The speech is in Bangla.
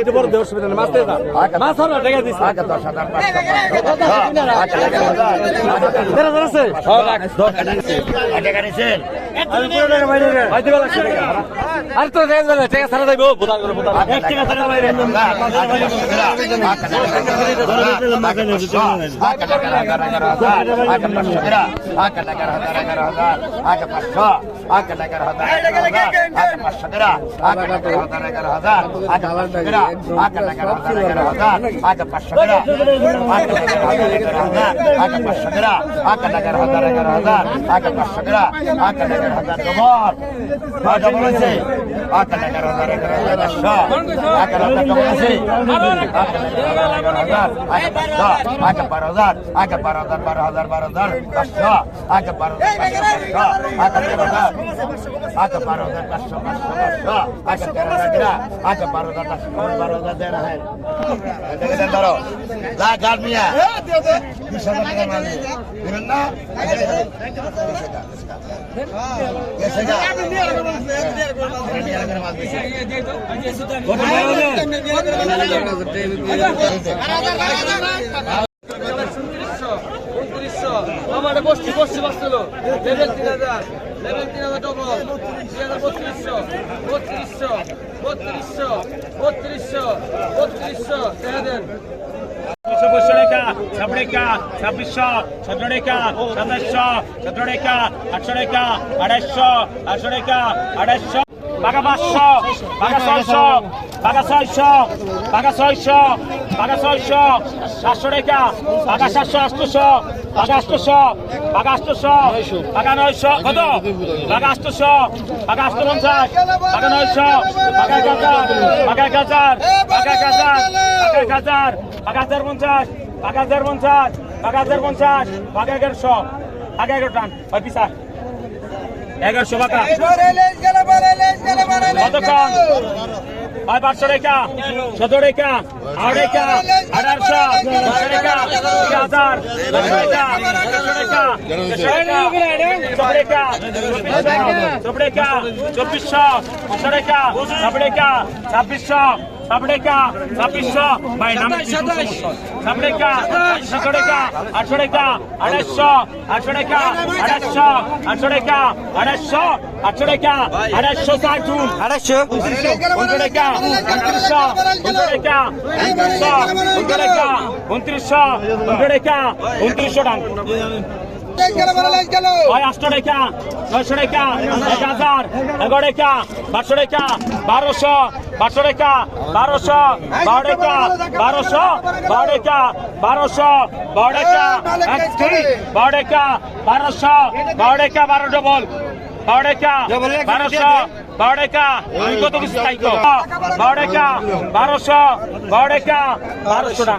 এটা বড় দেওয়ার সুবিধা মাছ দিয়ে দাও মাছ ধরো টাকা দিস আগে দশ হাজার পাঁচশো পাঁচশো আগে এগারো হাজার দেড় হাজার আছে আগে গাড়িছেন ভাই দিবা লাগছে টাকা আরে তো দেড় হাজার টাকা ছাড়া যাইবো বোধা করে বোধা এক টাকা ছাড়া বাইরে আগে বারো হাজার, আগে বারো হাজার বারো হাজার বারো হাজার পাঁচশো। আগে বারো হাজার আগে তেরো হাজার, আগে বারো হাজার পাঁচশো পাঁচশো পাঁচশো আগে তেরো হাজার আগে বারো হাজার পাঁচশো বারো হাজার দেড় হাজার। দেখে ধরো। যা গাল মিয়া। বিশ টাকা মাল। দিবেন না? আমার বসছি বসছি বাঁচছিল লেভেল তিন হাজার লেভেল তিন হাজার ডবল তিন হাজার বত্রিশশো বত্রিশশো বত্রিশশো বত্রিশশো বত্রিশশো দেখা দেন চব্বিশশো টাকা ছাব্বিশ টাকা ছাব্বিশশো সতেরো টাকা সাতাশশো সতেরো টাকা আটশো টাকা আড়াইশো আটশো টাকা আড়াইশো বাঘা পাঁচশো বাঘা ছয়শো বাঘা ছয়শো বাঘা ছয়শো বাঘা ছয়শো, সাতশো টাকা বাঘা সাতশো, আটশোশো বাঘা আটশোশো বাঘা আটশোশো বাঘা নয়শো কত? বাঘা আটশোশো বাঘা আটশো পঞ্চাশ বাঘা নয়শো বাঘা এক হাজার বাঘা এক হাজার বাঘা এক হাজার বাঘা। এক হাজার বাঘা হাজার পঞ্চাশ বাঘা হাজার পঞ্চাশ বাঘা হাজার পঞ্চাশ বাঘা এগারোশো বাঘা এগারো টান ওই পিসা এগারোশো বাঘা কতক্ষণ হয় পাঁচশো রেখা, সতেরো রেখা আট রেখা, আঠারোশো দশ রেখা, তিন হাজার দশ চব্বিশশো সব রেখা ছাব্বিশশো সব রেখা ছাব্বিশশো ভাই নাম সব রেখা সাতশো রেখা আটশো রেখা আড়াইশো আটশো রেখা আড়াইশো আটশো রেখা আড়াইশো আটশো রেখা আড়াইশো ষাট জুন আড়াইশো উনত্রিশশো টাকা উনত্রিশশো টাকা উনত্রিশশো টাকা উনত্রিশশো টাকা উনত্রিশশো টাকা হয় আটশো টাকা নয়শো টাকা এক হাজার, এগারো টাকা বারোশো টাকা বারোশো বারোশো টাকা বারোশো, বারো টাকা বারোশো, বারো টাকা বারোশো, বারো টাকা।